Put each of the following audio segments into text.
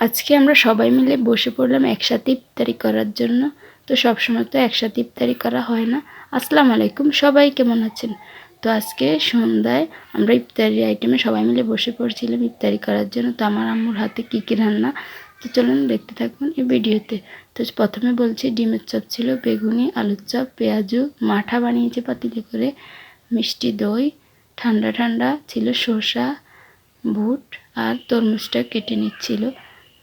আজকে আমরা সবাই মিলে বসে পড়লাম একসাথে ইফতারি করার জন্য। তো সবসময় তো একসাথে ইফতারি করা হয় না। আসসালামু আলাইকুম, সবাই কেমন আছেন? তো আজকে সন্ধ্যায় আমরা ইফতারি আইটেমে সবাই মিলে বসে পড়ছিলাম ইফতারি করার জন্য। তো আমার আম্মুর হাতে কী কী রান্না? তো চলুন দেখতে থাকুন এই ভিডিওতে। তো প্রথমে বলছি, ডিমের চপ ছিল, বেগুনি, আলুর চপ, পেঁয়াজু, মাঠা বানিয়েছে পাতিলে করে, মিষ্টি দই, ঠান্ডা ঠান্ডা ছিল শসা বুট আর তরমুজটা কেটে নিচ্ছিল।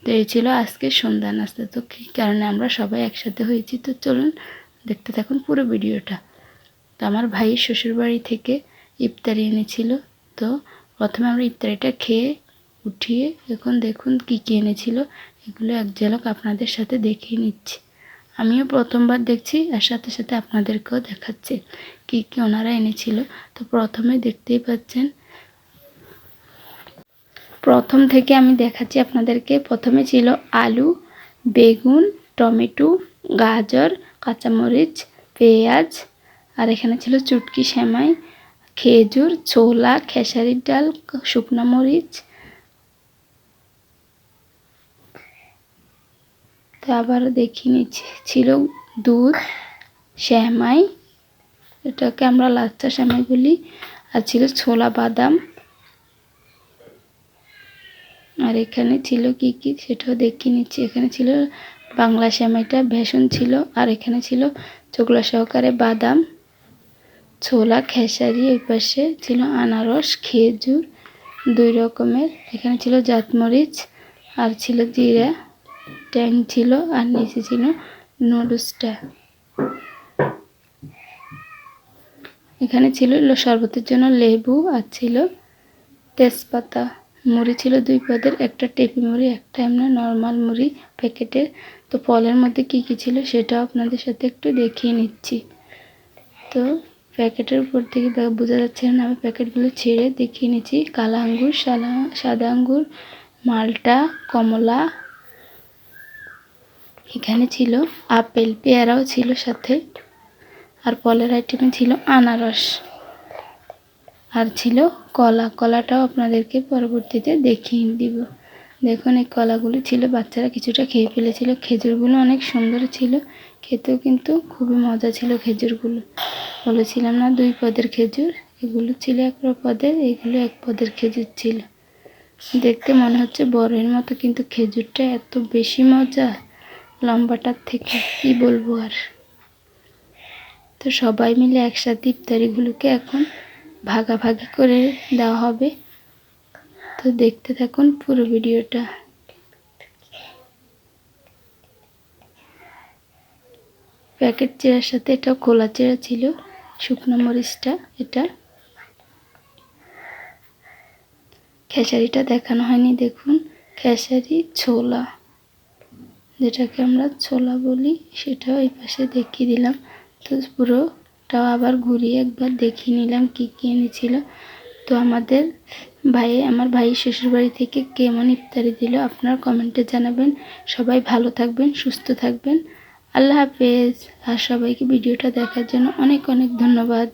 তো এই ছিল আজকে সন্ধ্যা নাস্তা। তো কী কারণে আমরা সবাই একসাথে হয়েছি? তো চলুন দেখতে থাকুন পুরো ভিডিওটা। তো আমার ভাইয়ের শ্বশুরবাড়ি থেকে ইফতারি এনেছিল। তো প্রথমে আমরা ইফতারিটা খেয়ে উঠিয়ে এখন দেখুন কী কী এনেছিল। এগুলো এক ঝলক আপনাদের সাথে দেখিয়ে নিচ্ছি। আমিও প্রথমবার দেখছি, আর সাথে সাথে আপনাদেরকেও দেখাচ্ছে কী কী ওনারা এনেছিল। তো প্রথমে দেখতেই পাচ্ছেন প্রথম থেকে আমি দেখাচ্ছি আপনাদেরকে। প্রথমে ছিল আলু, বেগুন, টমেটো, গাজর, কাঁচামরিচ, পেঁয়াজ, আর এখানে ছিল চুটকি সেমাই, খেজুর, ছোলা, খেসারির ডাল, শুকনো মরিচ। তো আবারও দেখিয়ে নিচ্ছি ছিল দুধ শ্যামাই এটাকে আমরা লাচ্চা শ্যামাই বলি, আর ছিল ছোলা বাদাম। আর এখানে ছিল কি কি সেটাও দেখিয়ে নিচ্ছি। এখানে ছিল বাংলা শ্যামাইটা ভেষণ ছিল, আর এখানে ছিল চোকলা সহকারে বাদাম, ছোলা, খেসারি ওই পাশে ছিল আনারস, খেজুর, দুই রকমের। এখানে ছিল জাতমরিচ, আর ছিল জিরা, ট্যাং ছিল, আর নিচে ছিল নুডলসটা। এখানে ছিল শরবতের জন্য লেবু, আর ছিল তেজপাতা। মুড়ি ছিল দুই পদের, একটা টেপি মুড়ি, একটা এমনি নর্মাল মুড়ি প্যাকেটের তো ফলের মধ্যে কি কি ছিল সেটাও আপনাদের সাথে একটু দেখিয়ে নিচ্ছি। তো প্যাকেটের উপর থেকে বোঝা যাচ্ছে না, আমি প্যাকেটগুলো ছেড়ে দেখিয়ে নিচ্ছি। কালা আঙ্গুর সাদা সাদা আঙ্গুর, মালটা, কমলা, এখানে ছিল আপেল, পেয়ারাও ছিল সাথে। আর ফলের আইটেমে ছিল আনারস। আর ছিল কলা। কলাটাও আপনাদেরকে পরবর্তীতে দেখিয়ে দিব। দেখুন, এই কলাগুলো ছিল, বাচ্চারা কিছুটা খেয়ে ফেলেছিল। খেজুরগুলো অনেক সুন্দর ছিল। খেতেও কিন্তু খুবই মজা ছিল খেজুরগুলো। বলেছিলাম না, দুই পদের খেজুর? এগুলো ছিল এক পদের, এগুলো এক পদের খেজুর ছিল। দেখতে মনে হচ্ছে বড়ের মতো, কিন্তু খেজুরটা এত বেশি মজা, লম্বাটার থেকে কি বলব আর। তো সবাই মিলে একসাথে ইফতারিগুলোকে এখন ভাগাভাগি করে দেওয়া হবে। তো দেখতে থাকুন পুরো ভিডিওটা। প্যাকেট চেরার সাথে এটা খোলা চেরা ছিল, শুকনো মরিচটা এটা। খেসারিটা দেখানো হয়নি, দেখুন। খেসারি ছোলা, যেটাকে আমরা ছোলা বলি, সেটাও এই পাশে দেখিয়ে দিলাম। তো পুরোটাও আবার ঘুরিয়ে একবার দেখিয়ে নিলাম কী কী এনেছিল। তো আমাদের ভাই, আমার ভাই শ্বশুর বাড়ি থেকে কেমন ইফতারি দিল আপনার কমেন্টে জানাবেন। সবাই ভালো থাকবেন, সুস্থ থাকবেন। আল্লাহ হাফেজ। আর সবাইকে ভিডিওটা দেখার জন্য অনেক অনেক ধন্যবাদ।